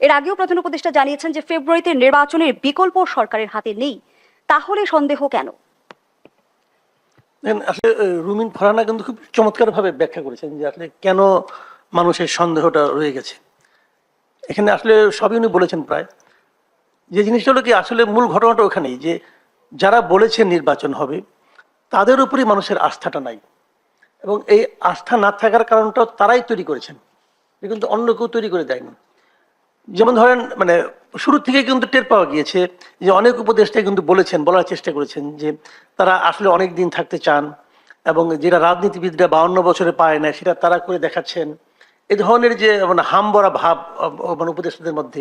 এর আগেও প্রধান উপদেষ্টা জানিয়েছেন যে ফেব্রুয়ারিতে নির্বাচনের বিকল্প সরকারের হাতে নেই। তাহলে সন্দেহ কেন? আসলে রুমিন ফারহানা কিন্তু খুব চমৎকার ভাবে ব্যাখ্যা করেছেন যে আসলে কেন মানুষের সন্দেহটা রয়ে গেছে। এখানে আসলে সবই উনি বলেছেন প্রায়। যে জিনিসটা হলো কি, আসলে মূল ঘটনাটা ওখানেই যে যারা বলেছেন নির্বাচন হবে, তাদের উপরই মানুষের আস্থাটা নাই। এবং এই আস্থা না থাকার কারণটাও তারাই তৈরি করেছেন। কিন্তু অন্য কেউ তৈরি করে দেয়নি। যেমন ধরেন মানে শুরু থেকে কিন্তু টের পাওয়া গিয়েছে যে অনেক উপদেষ্টা কিন্তু বলেছেন, বলার চেষ্টা করেছেন যে তারা আসলে অনেক দিন থাকতে চান এবং যেটা রাজনীতিবিদরা বাউন্ন বছরে পায় না সেটা তারা করে দেখাচ্ছেন। এ ধরনের যে মানে হামবরা ভাব মানে উপদেষ্টাদের মধ্যে,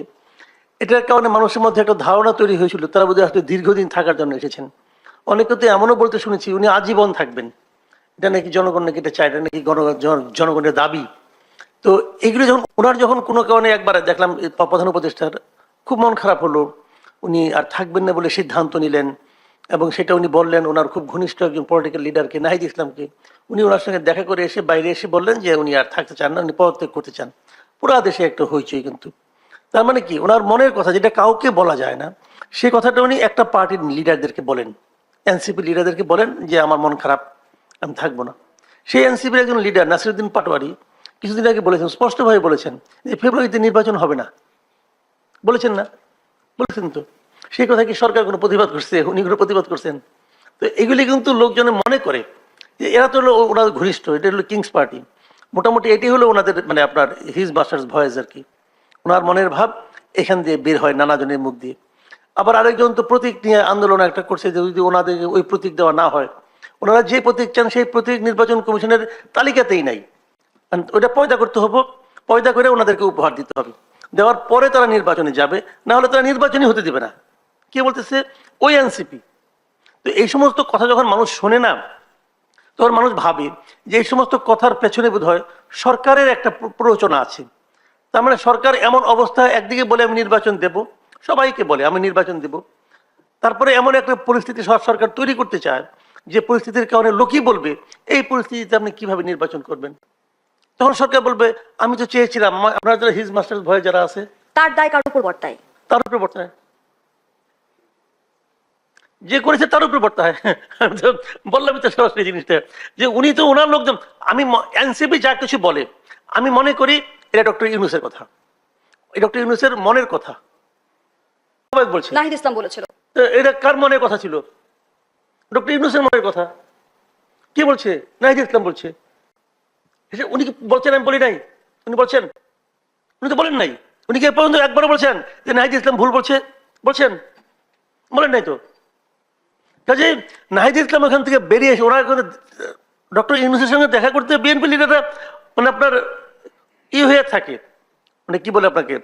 এটার কারণে মানুষের মধ্যে একটা ধারণা তৈরি হয়েছিল, তারা বোধহয় আসলে দীর্ঘদিন থাকার জন্য এসেছেন। অনেকে তো এমনও বলতে শুনেছি, উনি আজীবন থাকবেন। এটা নাকি জনগণ নাকি এটা চায়, এটা নাকি জনগণের দাবি? তো এগুলো যখন, ওনার যখন কোনো কারণে একবার দেখলাম প্রধান উপদেষ্টার খুব মন খারাপ হলো, উনি আর থাকবেন না বলে সিদ্ধান্ত নিলেন এবং সেটা উনি বললেন, ওনার খুব ঘনিষ্ঠ একজন পলিটিক্যাল লিডারকে নাহিদ ইসলামকে। উনি ওনার সঙ্গে দেখা করে এসে বাইরে এসে বললেন যে উনি আর থাকতে চান না, উনি পদত্যাগ করতে চান। পুরা দেশে একটা হইচই কিন্তু। তার মানে কি, ওনার মনের কথা যেটা কাউকে বলা যায় না, সে কথাটা উনি একটা পার্টির লিডারদেরকে বলেন। এনসিপি লিডারদেরকে বলেন যে, আমার মন খারাপ, আমি থাকব না। সেই এনসিপির একজন লিডার, নাসিরুদ্দিন পাটোয়ারি কিছুদিন আগে বলেছেন, স্পষ্টভাবে বলেছেন যে ফেব্রুয়ারিতে নির্বাচন হবে না। বলেছেন না? বলেছেন তো? সেই কথা কি সরকার কোনো প্রতিবাদ করছে? উনি কোনো প্রতিবাদ করছেন? তো এগুলি কিন্তু লোকজনে মনে করে যে এরা তো হলো ওনাদের ঘনিষ্ঠ, এটা হলো কিংস পার্টি। মোটামুটি এটি হলো ওনাদের মানে আপনার হিজ মাস্টার্স ভয়েস আর কি। ওনার মনের ভাব এখান দিয়ে বের হয় নানাজনের মুখ দিয়ে। আবার আরেকজন তো প্রতীক নিয়ে আন্দোলন একটা করছে যে যদি ওনাদের ওই প্রতীক দেওয়া না হয়, ওনারা যে প্রতীক চান সেই প্রতীক নির্বাচন কমিশনের তালিকাতেই নাই। ওটা পয়দা করতে হবে। পয়দা করে ওনাদেরকে উপহার দিতে হবে। দেওয়ার পরে তারা নির্বাচনে যাবে, না হলে তারা নির্বাচনই হতে দেবে না। কে বলতেছে? ওই এনসিপি তো এই সমস্ত কথা যখন মানুষ শোনে না, তখন মানুষ ভাবে যে এই সমস্ত কথার পেছনে বোধ হয় সরকারের একটা প্র- প্ররোচনা আছে। তার মানে সরকার এমন অবস্থায় একদিকে বলে আমি নির্বাচন দেব, সবাইকে বলে আমি নির্বাচন দেব। তারপরে এমন একটা পরিস্থিতি সরকার তৈরি করতে চায়, যে পরিস্থিতির কারণে লোকই বলবে, এই পরিস্থিতিতে আপনি কীভাবে নির্বাচন করবেন? তখন সরকার বলবে আমি তো চেয়েছিলাম আপনারা যারা হিজ মাস্টার ভয়ে যারা আছে তার দায় কার উপর বর্তায়? তার উপরে বর্তায়। যে করেছে তার উপরে বর্তায়। আমি তো তো সরাসরি জিনিসটা। যে উনি তো ওনার লোকজন আমি এনসিপি যা কিছু বলে আমি মনে করি এটা ডক্টর ইউনুসের কথা। এই ডক্টর ইউনুসের মনের কথা। সবাই বলছে। নাহিদ ইসলাম বলেছিল। এটা কার মনের কথা ছিল? ডক্টর ইউনুসের মনের কথা। কে বলছে? নাহিদ ইসলাম বলছে। উনি কি বলছেন আমি বলি নাই? উনি বলছেন। উনি তো বলেন নাই। উনি কি পর্যন্ত একবারও বলছেন যে নাহিদ ইসলাম ভুল বলছে? বলছেন? বলেন নাই তো। কাজে নাহিদ ইসলাম ওখান থেকে বেরিয়ে এসে ওনার ডক্টর ইউনুসের সঙ্গে দেখা করতে বিএনপি লিডাররা মানে আপনার ই হয়ে থাকে। মানে কি বলে আপনাকে?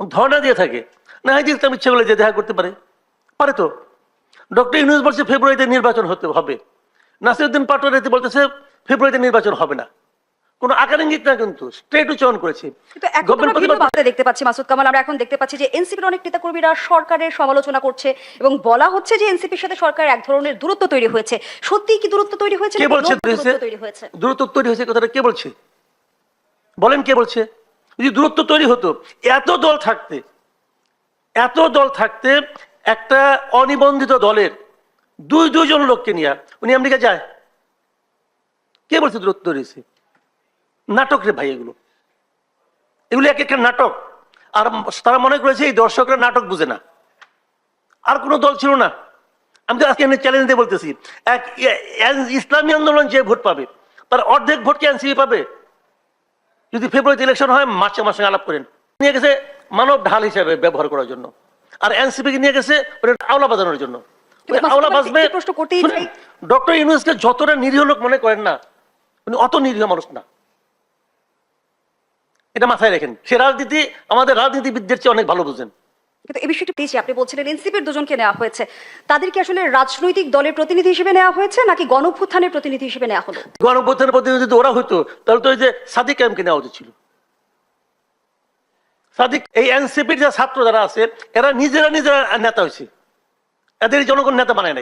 ধর্ণা দিয়ে থাকে। নাহিদ ইসলাম ইচ্ছে করলে যে দেখা করতে পারে। পারে তো। ডক্টর ইউনুস বলছে ফেব্রুয়ারিতে নির্বাচন হতে হবে। নাসিরুদ্দিন পাটোয়ারি বলতেছে ফেব্রুয়ারিতে নির্বাচন হবে না। কোনো আকার ইঙ্গিত না কিন্তু স্ট্রেট উচ্চারণ করেছে। দেখতে পাচ্ছি মাসুদ কামাল। আমরা এখন দেখতে পাচ্ছি যে এনসিপির অনেক নেতাকর্মীরা সরকারের সমালোচনা করছে এবং বলা হচ্ছে যে এনসিপির সাথে সরকার এক ধরনের দূরত্ব তৈরি হয়েছে। সত্যি কি দূরত্ব তৈরি হয়েছে কে বলছে দূরত্ব তৈরি হয়েছে? দূরত্ব তৈরি হয়েছে কথাটা কে বলছে? বলেন কে বলছে? যদি দূরত্ব তৈরি হতো এত দল থাকতে এত দল থাকতে একটা অনিবন্ধিত দলের দুই দুইজন লোককে নিয়ে উনি আমেরিকা যায়। কে বলছে দূরত্ব তৈরি হয়েছে? নাটক রে ভাই এগুলো। এগুলো এক একটা নাটক। আর তারা মনে করেছে এই দর্শকরা নাটক বুঝে না। আর কোনো দল ছিল না। আমি তো আজকে চ্যালেঞ্জ দিয়ে বলতেছি এক ইসলামী আন্দোলন যে ভোট পাবে তার অর্ধেক ভোট কি এনসিপি পাবে? যদি ফেব্রুয়ারিতে ইলেকশন হয় মাসে মাসে আলাপ করেন। নিয়ে গেছে মানব ঢাল হিসেবে ব্যবহার করার জন্য। আর এনসিপি কে নিয়ে গেছে আওলা বাজানোর জন্য। আওলা বাজবে। ডক্টর ইউনুসকে যতটা নিরীহ লোক মনে করেন না উনি অত নিরীহ মানুষ না। এটা মাথায় রাখেন। সে রাজনীতি আমাদের রাজনীতিবিদদের চেয়ে অনেক ভালো বুঝেন। কিন্তু এই বিষয়টি পেয়েছি আপনি বলছিলেন এনসিপির দুজনকে নেওয়া হয়েছে। তাদেরকে আসলে রাজনৈতিক দলের প্রতিনিধি হিসেবে নেওয়া হয়েছে নাকি গণভ্যুত্থানের প্রতিনিধি হিসেবে নেওয়া হলো? গণপ্রধানের প্রতিনিধি যদি ওরা হইতো তাহলে তো ওই যে সাদিক ক্যাম্পকে নেওয়া উচিত ছিল। সাদিক এই এনসিপির যে ছাত্র যারা আছে এরা নিজেরা নিজেরা নেতা হয়েছে। এদের জনগণ নেতা বানায় নাই।